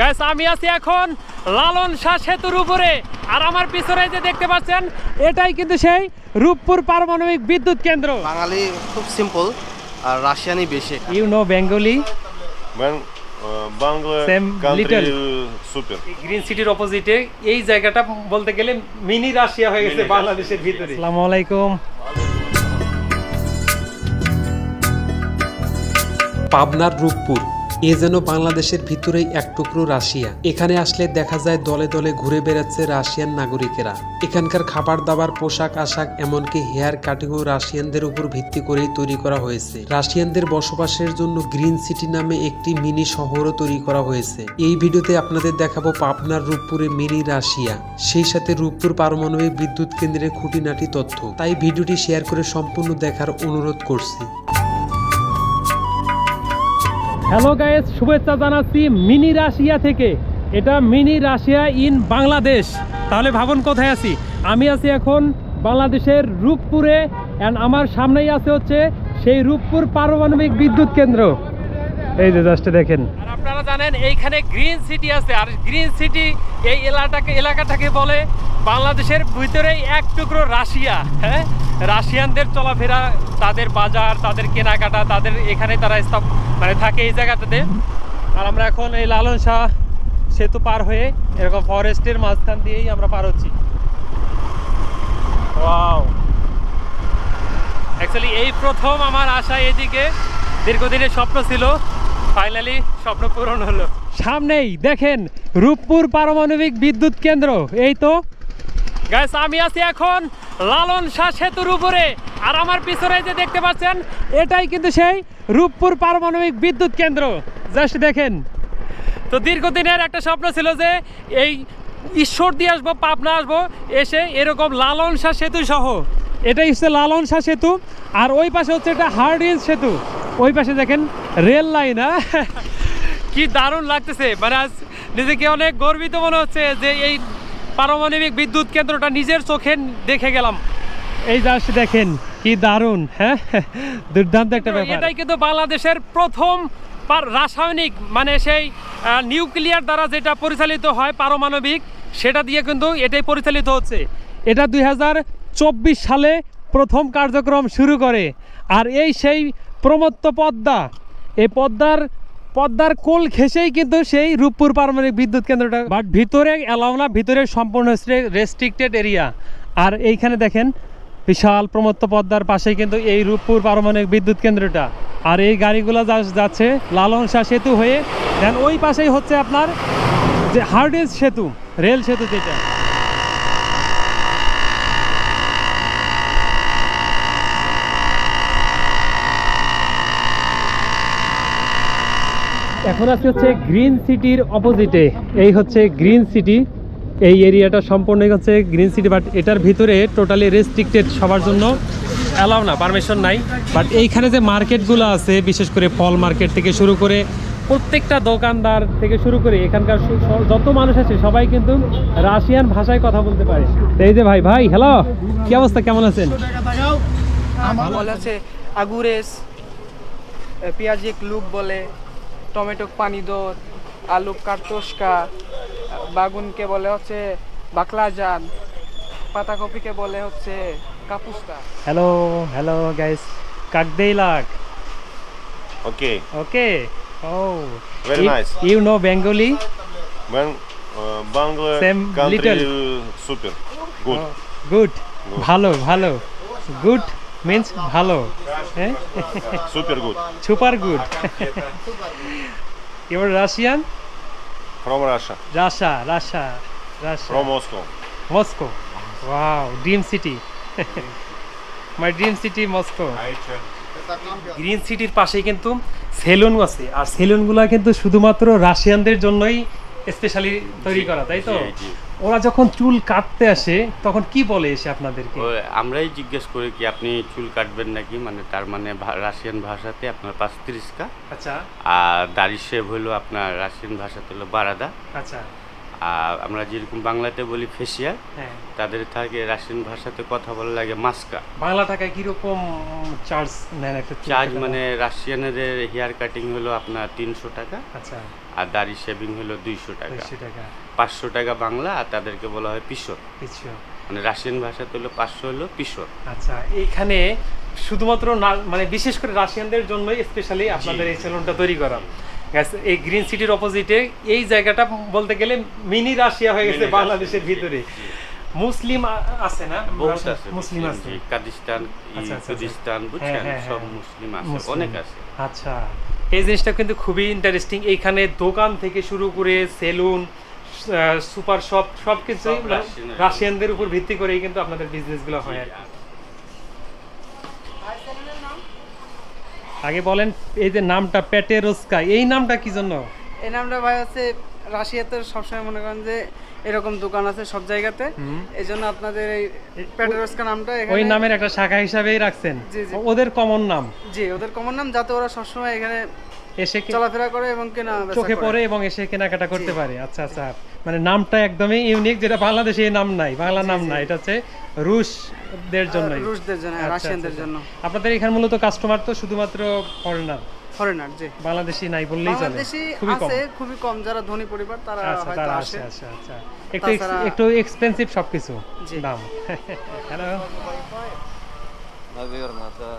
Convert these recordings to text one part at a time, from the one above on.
Guys আমি আছি এখন লালন শাহ সেতুর উপরে। আর আমার পিছনে যে দেখতে পাচ্ছেন এটাই কিন্তু সেই রূপপুর পারমাণবিক বিদ্যুৎ কেন্দ্র। বাঙালি খুব সিম্পল আর রাশিয়ানি বেশি ইউ নো বেঙ্গলি. গ্রিন সিটির অপোজিটে এই জায়গাটা বলতে গেলে মিনি রাশিয়া হয়ে গেছে বাংলাদেশের ভিতরে। আসসালামু আলাইকুম। পাবনার রূপপুর। এ যেন বাংলাদেশের ভিতরেই এক টুকরো রাশিয়া। এখানে আসলে দেখা যায় দলে দলে ঘুরে বেড়াচ্ছে রাশিয়ান নাগরিকেরা। এখানকার খাবার দাবার, পোশাক আশাক, এমনকি হেয়ার কাটিংও রাশিয়ানদের উপর ভিত্তি করেই তৈরি করা হয়েছে। রাশিয়ানদের বসবাসের জন্য গ্রিন সিটি নামে একটি মিনি শহরও তৈরি করা হয়েছে। এই ভিডিওতে আপনাদের দেখাবো পাবনার রূপপুরে মিনি রাশিয়া। সেই সাথে রূপপুর পারমাণবিক বিদ্যুৎ কেন্দ্রের খুঁটিনাটি তথ্য। তাই ভিডিওটি শেয়ার করে সম্পূর্ণ দেখার অনুরোধ করছি। হ্যালো গাইস, শুভেচ্ছা জানাচ্ছি মিনি রাশিয়া থেকে। এটা মিনি রাশিয়া ইন বাংলাদেশ। তাহলে ভাবুন কোথায় আছি? আমি আছি এখন বাংলাদেশের রূপপুরে অ্যান্ড আমার সামনেই আছে হচ্ছে সেই রূপপুর পারমাণবিক বিদ্যুৎ কেন্দ্র। এই যে জাস্ট দেখেন। আর আপনারা জানেন, এইখানে গ্রিন সিটি আছে। আর গ্রিন সিটি এই এলাকাটাকে এলাকাটাকে বলে বাংলাদেশের ভিতরেই এক টুকরো রাশিয়া হ্যাঁ? রাশিয়ানদের চলাফেরা, তাদের বাজার, তাদের কেনাকাটা, তাদের এখানে তারা স্থাপ মানে থাকে এই জায়গাটাতে। আর আমরা এখন এই লালন শাহ সেতু পার হয়ে এরকম ফরেস্টের মাঝখান দিয়েই আমরা পার হচ্ছি। ওয়াও। অ্যাকচুয়ালি এই প্রথম আমার আশা এদিকে দীর্ঘদিনের স্বপ্ন ছিল। ফাইনালি স্বপ্ন পূরণ হলো। সামনেই দেখেন রূপপুর পারমাণবিক বিদ্যুৎ কেন্দ্র। এই তো গাইস আমি আছি এখন লালন শাহ সেতুর উপরে। আর আমার পিছনে যে দেখতে পাচ্ছেন, এটাই কিন্তু সেই রূপপুর পারমাণবিক বিদ্যুৎ কেন্দ্র। জাস্ট দেখেন। তো দীর্ঘদিনের একটা স্বপ্ন ছিল যে এই ঈশ্বর দিয়ে আসব, পাবনা আসব, এসে এরকম লালন শাহ সেতু সহ। এটাই হচ্ছে লালন শাহ সেতু। আর ওই পাশে হচ্ছে এটা হার্ডিঞ্জ সেতু। ওই পাশে দেখেন রেল লাইন হ্যাঁ? কি দারুণ লাগতেছে। মানে আজ নিজেকে অনেক গর্বিত মনে হচ্ছে যে এই পারমাণবিক বিদ্যুৎ কেন্দ্রটা নিজের চোখে দেখে গেলাম। এই জাস্ট দেখেন কি দারুণ হ্যাঁ? দুর্দান্ত একটা ব্যাপার। এটাই কিন্তু বাংলাদেশের প্রথম পার- রাসায়নিক মানে সেই নিউক্লিয়ার দ্বারা যেটা পরিচালিত হয় পারমাণবিক সেটা দিয়ে কিন্তু এটাই পরিচালিত হচ্ছে। এটা দুই হাজার চব্বিশ সালে প্রথম কার্যক্রম শুরু করে আর এই সেই প্রমত্ত পদ্মা এই পদ্মার পদ্মার কোল ঘেসেই কিন্তু সেই রূপপুর পারমাণবিক বিদ্যুৎ কেন্দ্রটা বাট ভিতরে এলাও না, ভিতরে সম্পূর্ণ রেস্ট্রিক্টেড এরিয়া আর এইখানে দেখেন, বিশাল প্রমত্ত পদ্মার পাশেই কিন্তু এই রূপপুর পারমাণবিক বিদ্যুৎ কেন্দ্রটা। আর এই গাড়িগুলো যাচ্ছে লালন শাহ সেতু হয়ে দেন ওই পাশেই হচ্ছে আপনার যে হার্ডিস সেতু, রেল সেতু যেটা। এখন আছে হচ্ছে গ্রিন সিটির অপোজিটে। এই হচ্ছে গ্রিন সিটি। এই এরিয়াটা সম্পূর্ণই হচ্ছে গ্রিন সিটি, বাট এটার ভিতরে টোটালি রেস্ট্রিক্টেড সবার জন্য অ্যালাউ না পারমিশন নাই। বাট এইখানে যে মার্কেটগুলো আছে, বিশেষ করে ফল মার্কেট থেকে শুরু করে প্রত্যেকটা দোকানদার থেকে শুরু করে এখানকার যত মানুষ আছে, সবাই কিন্তু রাশিয়ান ভাষায় কথা বলতে পারে। এই যে ভাই ভাই হ্যালো কি অবস্থা? কেমন আছেন? আগুরেস পেঁয়াজিক লুক বলে। টমেটো পানি পানিদর আলু কার্তস্কা বাগুনকে বলে হচ্ছে বাকলাজান পাতাকপিকে বলে হচ্ছে কাপুস্তা। হ্যালো হ্যালো গাইস কাকদেই লাগ okay okay oh very nice you know Bengali Bangla same little super good good ভালো ভালো. গুড মিন্স ভালো হ্যাঁ? Super good. Super good your Russian? From Russia. Russia Russia Russia. From Moscow. Moscow wow dream city my dream city Moscow green সিটির পাশেই কিন্তু salon আছে। আর সেলুনগুলো কিন্তু শুধুমাত্র রাশিয়ানদের জন্যই স্পেশালি তৈরি করা তাই তো। ওরা যখন চুল কাটতে আসে তখন কি বলে এসে আপনাদেরকে? আমরাই জিজ্ঞেস করি কি আপনি চুল কাটবেন নাকি? মানে তার মানে রাশিয়ান ভাষাতে আপনার পাস্ত্রিস্কা আচ্ছা। আর দাড়ি শেভ হলো আপনার রাশিয়ান ভাষাতে হলো বারাদা। আচ্ছা। আর আমরা যেরকম বাংলাতে বলি ফেসিয়াল হ্যাঁ। তাদের থাকে রাশিয়ান ভাষাতে কথা বলা লাগে মাস্কা বাংলা টাকায় কীরকম চার্জ নেন একটা চার্জ মানে রাশিয়ানদের হেয়ার কাটিং হলো আপনার তিনশো টাকা আচ্ছা। আর দাড়ি শেভিং হলো দুইশো টাকা। পাঁচশো টাকা বাংলা আর তাদেরকে বলা হয় কিছু মানে রাশিয়ান ভাষাতে হলো পাঁচশো হলো পিশর। আচ্ছা এইখানে শুধুমাত্র না- মানে বিশেষ করে রাশিয়ানদের জন্যই স্পেশালি আপনাদের এই সেলুনটা তৈরি করা। এই গ্রিন সিটির অপোজিটে এই জায়গাটা বলতে গেলে মিনি রাশিয়া হয়ে গেছে বাংলাদেশের ভিতরে। মুসলিম আছে না? বহুত আছে মুসলিম আছে। কাদিস্তান আচ্ছা, আচ্ছা, আচ্ছা। কুদিস্তান বুঝছেন? হ্যাঁ, হ্যাঁ, সব হ্যাঁ। মুসলিম আছে অনেক আছে। আচ্ছা। এই জিনিসটা কিন্তু খুবই ইন্টারেস্টিং এইখানে দোকান থেকে শুরু করে সেলুন সুপার শপ সব কিছুই রাশিয়ানদের উপর ভিত্তি করেই কিন্তু আপনাদের বিজনেসগুলো হয় আর কি। আগে বলেন এই যে নামটা প্যাটেরোস্কা এই নামটা কি জন্য? এই নামটা ভাই হচ্ছে রাশিয়াতে সবসময় মনে করেন যে এরকম দোকান আছে সব জায়গাতে। এই জন্য আপনাদের এই প্যাটেরোস্কা নামটা ওই নামের একটা শাখা হিসাবেই রাখছেন। ওদের কমন নাম। জি ওদের কমন নাম যাতে ওরা সবসময় এখানে এসে কি- চলাফেরা করে এবং কেনা বেচা চোখে করে। পড়ে এবং এসে কেনাকাটা করতে পারে আচ্ছা আচ্ছা মানে নামটা একদমই ইউনিক যেটা বাংলাদেশে এই নাম নাই বাংলা নাম নাই এটা হচ্ছে রুশদের জন্য রুশদের জন্য হ্যাঁ, রাশিয়ানদের জন্য আপনাদের এখানে মূলত কাস্টমার তো শুধুমাত্র ফরেনার ফরেনার জি বাংলাদেশি নাই বললেই চলে বাংলাদেশি খুবই কম আছে খুবই কম যারা ধনী পরিবার তারা আচ্ছা হয়তো তারা আসে আসে আচ্ছা আচ্ছা একটু ex- তাছাড়া- একটু এক্সপেন্সিভ সবকিছু জি। দাম হ্যালো Наверное, да.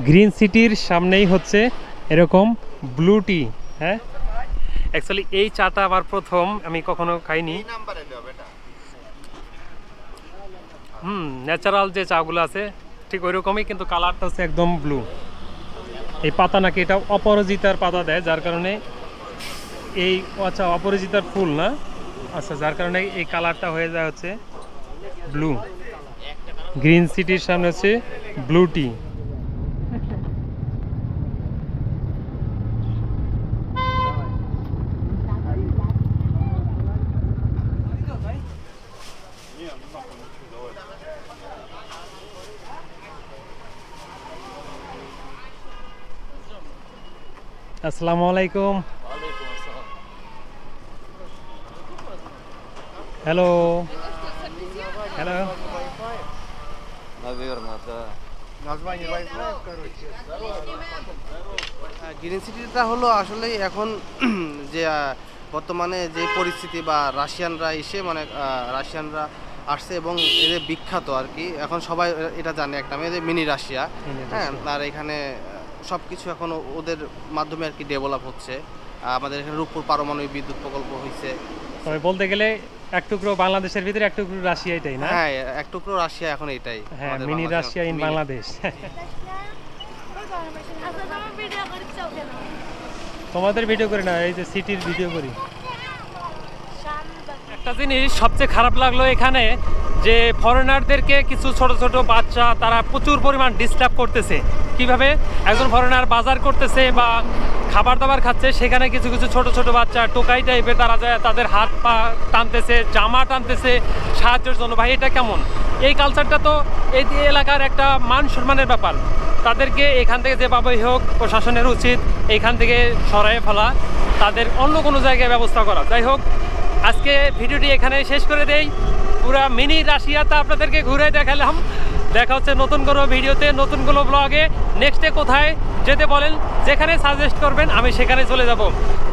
গ্রিন সিটির সামনেই হচ্ছে এরকম ব্লু টি হ্যাঁ? অ্যাকচুয়ালি এই চাটা আবার প্রথম আমি কখনো খাইনি। হুম ন্যাচারাল যে চাগুলো আছে ঠিক ওই রকমই কিন্তু কালারটা হচ্ছে একদম ব্লু এই পাতা নাকি এটা অপরাজিতার পাতা দেয় যার কারণে এই আচ্ছা অপরাজিতার ফুল না? আচ্ছা যার কারণে এই কালারটা হয়ে যায় হচ্ছে ব্লু গ্রিন সিটির সামনে হচ্ছে ব্লু টি আসসালামু আলাইকুম হ্যালো হ্যালো Наверное, да. গ্রিন সিটিটা হলো আসলে এখন যে আহ, বর্তমানে যে পরিস্থিতি বা রাশিয়ানরা এসে মানে আহ, রাশিয়ানরা আসছে এবং এদের বিখ্যাত আর কি এখন সবাই এটা জানে একটা নামে যে মিনি রাশিয়া Mini হ্যাঁ আর এখানে সব কিছু এখন ওদের মাধ্যমে আর কি ডেভেলপ হচ্ছে। আমাদের এখানে রূপপুর পারমাণবিক বিদ্যুৎ প্রকল্প হয়েছে তবে বলতে গেলে এক টুকরো বাংলাদেশের ভিতরে এক টুকরো রাশিয়া এটাই না? হ্যাঁ এক টুকরো রাশিয়া এখন এটাই। হ্যাঁ মিনি রাশিয়া ইন বাংলাদেশ। তোমাদের ভিডিও করি না এই যে সিটির ভিডিও করি। একটা জিনিস সবচেয়ে খারাপ লাগল এখানে যে ফরেনারদেরকে কিছু ছোট ছোট বাচ্চা তারা প্রচুর পরিমাণ ডিস্টার্ব করতেছে। কীভাবে একজন ফরেনার বাজার করতেছে বা খাবার দাবার খাচ্ছে, সেখানে কিছু কিছু ছোট ছোট বাচ্চা টোকাই টাইপের তারা যায়, তাদের হাত পা টানতেছে, জামা টানতেছে সাহায্যের জন্য। ভাই, এটা কেমন? এই কালচারটা তো এই এলাকার একটা মান সম্মানের ব্যাপার। তাদেরকে এখান থেকে যে যেভাবেই হোক প্রশাসনের উচিত, এখান থেকে সরাই ফেলা। তাদের অন্য কোনো জায়গায় ব্যবস্থা করা। যাই হোক, আজকে ভিডিওটি এখানে শেষ করে দেই। পুরা মিনি রাশিয়াতে আপনাদেরকে ঘুরে দেখালাম। দেখা হচ্ছে নতুন কোনো ভিডিওতে, নতুন কোনো ব্লগে নেক্সটে কোথায় যেতে বলেন, যেখানে সাজেস্ট করবেন, আমি সেখানে চলে যাব।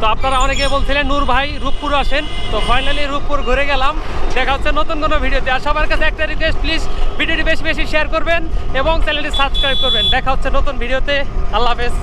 তো আপনারা অনেকে বলছিলেন, নূর ভাই, রূপপুর আসেন। তো ফাইনালি রূপপুর ঘুরে গেলাম। দেখা হচ্ছে নতুন কোনো ভিডিওতে। আর সবার কাছে একটা রিকোয়েস্ট প্লিজ ভিডিওটি বেশি বেশি শেয়ার করবেন এবং চ্যানেলটি সাবস্ক্রাইব করবেন। দেখা হচ্ছে নতুন ভিডিওতে। আল্লাহ হাফেজ।